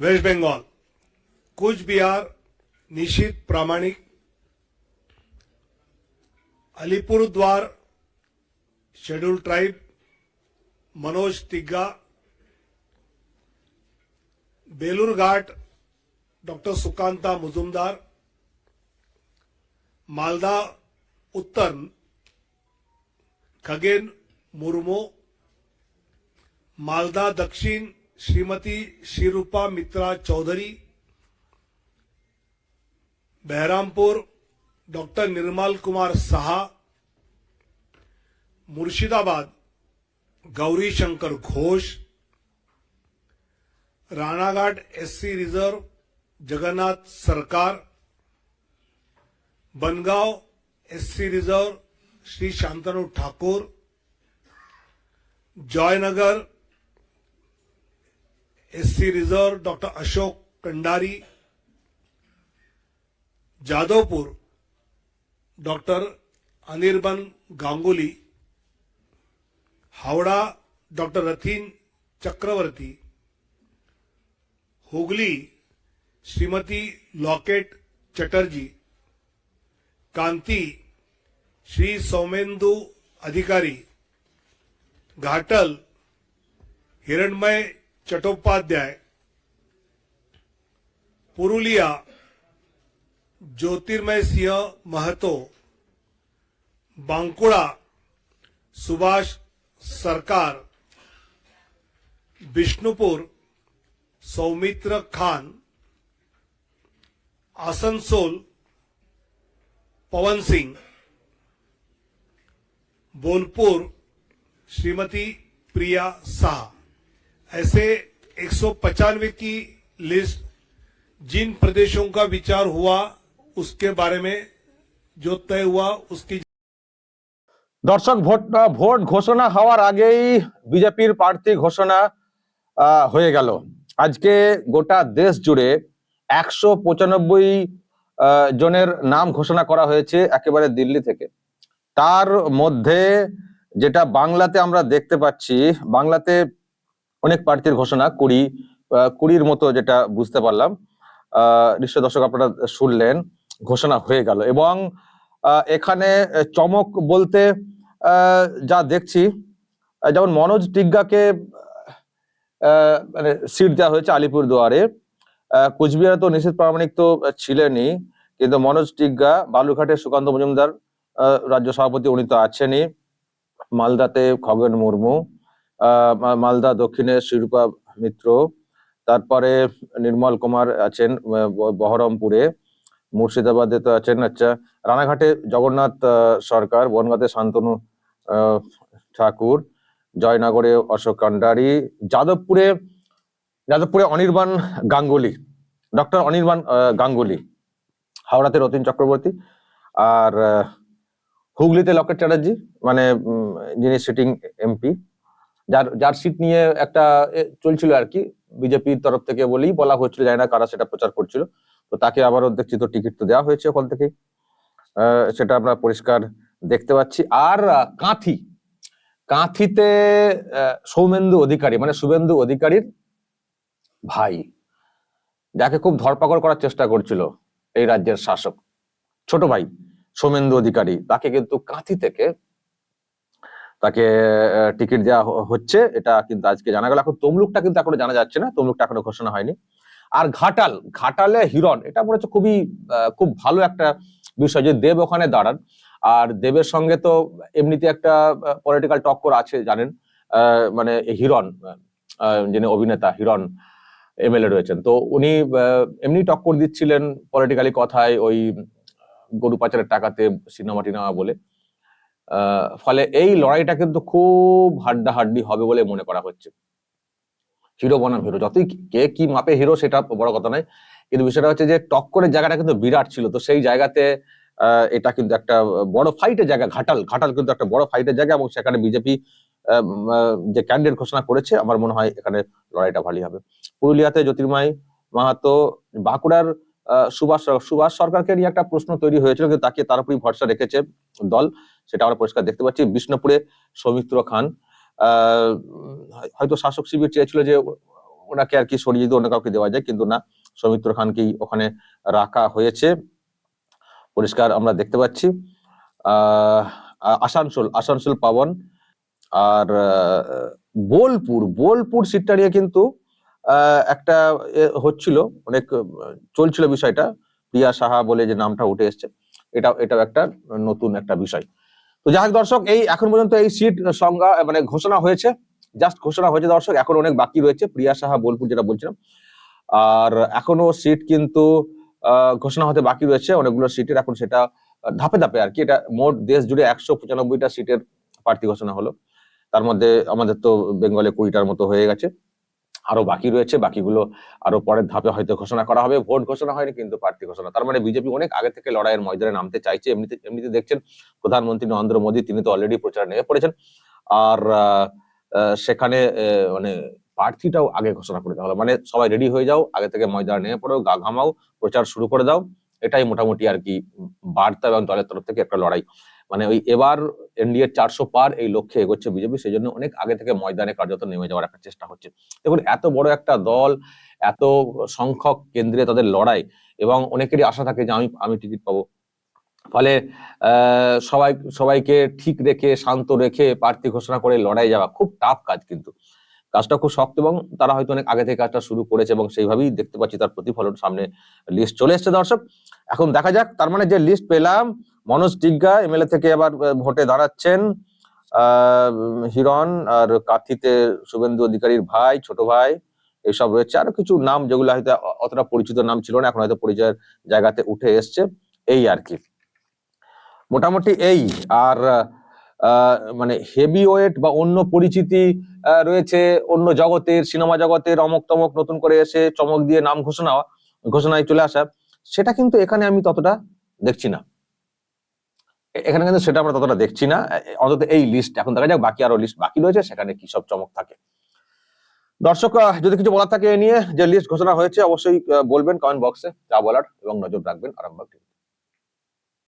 Waste Bengal Bihar Nishith Pramanik Alipurduar schedule tribe Manoj Tigga, Belur Ghat, doctor Sukanta Majumdar, Malda Uttar, Khagen Murmu, Malda Dakshin Shrimati Sreerupa Mitra Chaudhary, Baharampur, doctor Nirmal Kumar Saha, Murshidabad, Gouri Shankar Ghosh, Ranaghat SC reserve, Jagannath Sarkar, Bangaon SC reserve, Shri Shantanu Thakur, Joynagar SC reserve doctor Ashok Kandari, Jadavpur doctor Anirban Ganguly, Howrah doctor Rathin Chakraborty, Hooghly Shrimati Locket Chatterjee, Kanthi Shri Soumendu Adhikari, Ghatal Hiranmay Chattopadhyay, Purulia, ज्योतिर्मय सिंह महतो बांकुड़ा सुभाष सरकार बिष्णुपुर सौमित्र खान, आसनसोल, पवन सिंह, बोलपुर, श्रीमती प्रिया शाह ऐसे 195 की list जिन प्रदेशों का विचार हुआ उसके बारे में जो तय हुआ उसकी দর্শক ভোট ভোট ঘোষণা হওয়ার আগেই বিজেপির প্রার্থী ঘোষণা আহ, হয়ে গেল আজকে গোটা দেশ জুড়ে একশো পঁচানব্বই আহ, জনের নাম ঘোষণা করা হয়েছে একেবারে দিল্লি থেকে তার মধ্যে যেটা বাংলাতে আমরা দেখতে পাচ্ছি বাংলাতে অনেক প্রার্থীর ঘোষণা, কুড়ি কুড়ির মতো যেটা বুঝতে পারলাম। নিশ্চয় দর্শক আপনারা শুনলেন, ঘোষণা হয়ে গেল। এবং এখানে চমক বলতে যা দেখছি যেমন মনোজ টিগ্গাকে মানে সিট দেওয়া হয়েছে আলিপুর দুয়ারে কুচবিহারে তো নিশ্চিত প্রামাণিক তো ছিলেনই, কিন্তু মনোজ টিগ্গা বালুরঘাটের সুকান্ত মজুমদার রাজ্য সভাপতি উনি তো আছেনই। মালদাতে খগেন মুর্মু মালদা দক্ষিণে শিরূপা মিত্র, তারপরে নির্মল কুমার আছেন বহরমপুরে, মুর্শিদাবাদে তো আছেন আচ্ছা রানাঘাটে জগন্নাথ সরকার, বনগাঁতে শান্তনু ঠাকুর, জয়নগরে অশোক কান্ডারি, যাদবপুরে যাদবপুরে অনির্বাণ গাঙ্গুলি, ডক্টর অনির্বাণ গাঙ্গুলি, হাওড়াতে রতিন চক্রবর্তী, আর হুগলিতে লকেট চ্যাটার্জি মানে যিনি সিটিং এমপি যার যার সিট নিয়ে একটা চলছিল আর কি। বিজেপির তরফ থেকে বলেই বলা হচ্ছিল জানি না, কারা সেটা প্রচার করছিল। তো তাকে আবারও দেখছি তো টিকিট তো দেওয়া হয়েছে ওখান থেকে সেটা আমরা পরিষ্কার দেখতে পাচ্ছি। আর কাঁথি। কাঁথিতে সৌমেন্দু অধিকারী মানে শুভেন্দু অধিকারীর ভাই, যাকে খুব ধরপাকড় করার চেষ্টা করছিল এই রাজ্যের শাসক। ছোট ভাই, সৌমেন্দু অধিকারী, তাকে কিন্তু কাঁথি থেকে তাকে টিকিট দেওয়া হচ্ছে, এটা কিন্তু আজকে জানা গেল। এখন তমলুকটা কিন্তু এখনও জানা যাচ্ছে না, তমলুকটা এখনও ঘোষণা হয়নি। আর ঘাটাল, ঘাটালে হিরণ, এটা মনে হচ্ছে খুবই খুব ভালো একটা বিষয় যে দেব ওখানে দাঁড়ান। আর দেবের সঙ্গে তো এমনিতে একটা পলিটিক্যাল টক্কর আছে, জানেন মানে হিরণ যিনি অভিনেতা, হিরণ এমএলএ রয়েছেন। তো উনি এমনি টক্কর দিচ্ছিলেন পলিটিক্যালি কথায় ওই গরু পাচারের টাকাতে সিনেমা টিনেমা বলে। ফলে এই লড়াইটা কিন্তু খুব হাড্ডাহাড্ডি হবে বলে মনে করা হচ্ছে। হিরো বনাম হিরো, যতই কে কি মাপে হিরো সেটা বড় কথা নয়। কিন্তু বিষয়টা হচ্ছে যে টক্করের জায়গাটা কিন্তু বিরাট ছিল, তো সেই জায়গাতে এটা কিন্তু একটা বড় ফাইটের জায়গা, ঘাটাল। ঘাটাল কিন্তু একটা বড় ফাইটের জায়গা এবং সেখানে বিজেপি যে ক্যান্ডিডেট ঘোষণা করেছে, আমার মনে হয় এখানে লড়াইটা ভালোই হবে। পুরুলিয়াতে জ্যোতির্ময় মাহাতো, বাঁকুড়ার সুভাষ সুভাষ সরকারকে নিয়ে একটা প্রশ্ন তৈরি হয়েছিল, কিন্তু তাকে তার উপরই ভরসা রেখেছে দল। সেটা আমরা পরিষ্কার দেখতে পাচ্ছি। বিষ্ণুপুরে সৌমিত্র খান হয়তো শাসক শিবির চেয়েছিল যে ওনাকে আর কি সরিয়ে দিয়ে অন্য কাউকে দেওয়া যায়, কিন্তু না, সৌমিত্র খানকেই ওখানে রাখা হয়েছে। পরিষ্কার আমরা দেখতে পাচ্ছি। আসানসোল আসানসোল পাবন, আর বোলপুর বোলপুর সিটটা নিয়ে কিন্তু একটা হচ্ছিল, অনেক, চলছিল বিষয়টা। প্রিয়া সাহা বলে যে নামটা উঠে এসছে। এটা, এটাও একটা নতুন একটা বিষয়। তো যাই দর্শক, এই এখন পর্যন্ত এই সিট সংজ্ঞা মানে ঘোষণা হয়েছে। জাস্ট ঘোষণা হয়েছে দর্শক, এখন অনেক বাকি রয়েছে। প্রিয়া সাহা, বোলপুর যেটা বলছিলাম। আর এখনও সিট কিন্তু ঘোষণা হতে বাকি রয়েছে। অনেকগুলো সিটের এখন সেটা ধাপে ধাপে আর কি। এটা মোট দেশ জুড়ে একশো পঁচানব্বইটা সিটের প্রার্থী ঘোষণা হলো। তার মধ্যে আমাদের তো বেঙ্গলে কুড়িটার মতো হয়ে গেছে। আরও বাকি রয়েছে, বাকিগুলো আরও পরের ধাপে হয়তো ঘোষণা করা হবে। ভোট ঘোষণা হয়নি কিন্তু প্রার্থী ঘোষণা। তার মানে বিজেপি অনেক আগে থেকে লড়াইয়ের ময়দানে নামতে চাইছে। এমনিতে এমনিতে দেখছেন প্রধানমন্ত্রী নরেন্দ্র মোদী, তিনি তো অলরেডি প্রচার নেমে পড়েছেন। আর সেখানে মানে প্রার্থীটাও আগে ঘোষণা করে দেওয়া হলো। মানে সবাই রেডি হয়ে যাও, আগে থেকে ময়দানে নেমে পড়ো, গা ঘামাও, প্রচার শুরু করে দাও। এটাই মোটামুটি আর কি বার্তা এবং দলের তরফ থেকে একটা লড়াই। মানে ওই এবার এনডিএ চারশো পার এই লক্ষ্যে এগোচ্ছে বিজেপি সেই জন্য অনেক আগে থেকে ময়দানে কার্যত নেমে যাওয়ার একটা চেষ্টা হচ্ছে। দেখুন, এত বড় একটা দল, এত সংখ্যক কেন্দ্রে তাদের লড়াই, এবং অনেকেরই আশা থাকে যে আমি আমি টিকিট পাবো। ফলে সবাই, সবাইকে ঠিক রেখে, শান্ত রেখে প্রার্থী ঘোষণা করে লড়াই যাওয়া খুব টাফ কাজ কিন্তু। কাজটা খুব শক্ত এবং তারা হয়তো অনেক আগে থেকে কাজটা শুরু করেছে এবং সেইভাবেই দেখতে পাচ্ছি তার প্রতিফলন সামনে লিস্ট চলে এসছে দর্শক। এখন দেখা যাক, তার মানে যে লিস্ট পেলাম মনোজ টিগ্গা, এমএলএ থেকে আবার ভোটে দাঁড়াচ্ছেন। হিরণ আর কাথিতে শুভেন্দু অধিকারীর ভাই, ছোট ভাই, এসব রয়েছে। আরও কিছু নাম যেগুলো হয়তো অতটা পরিচিত নাম ছিল না, এখন হয়তো পরিচয়ের জায়গাতে উঠে এসছে। এই আর কি। মোটামুটি এই। আর মানে হেভি ওয়েট বা অন্য পরিচিতি রয়েছে অন্য জগতের, সিনেমা জগতের, অমক তমক নতুন করে এসে চমক দিয়ে নাম ঘোষণা, ঘোষণায় চলে আসা। সেটা কিন্তু এখানে আমি ততটা দেখছি না। এখানে কিন্তু সেটা আমরা ততটা দেখছি না। অন্তত এই লিস্ট এখন দেখা যাক বাকি আরও লিস্ট বাকি রয়েছে, সেখানে কি সব চমক থাকে। দর্শক যদি কিছু বলার থাকে এ নিয়ে যে লিস্ট ঘোষণা হয়েছে, অবশ্যই বলবেন কমেন্ট বক্সে যা বলার এবং নজর রাখবেন আরামবাগ টিভি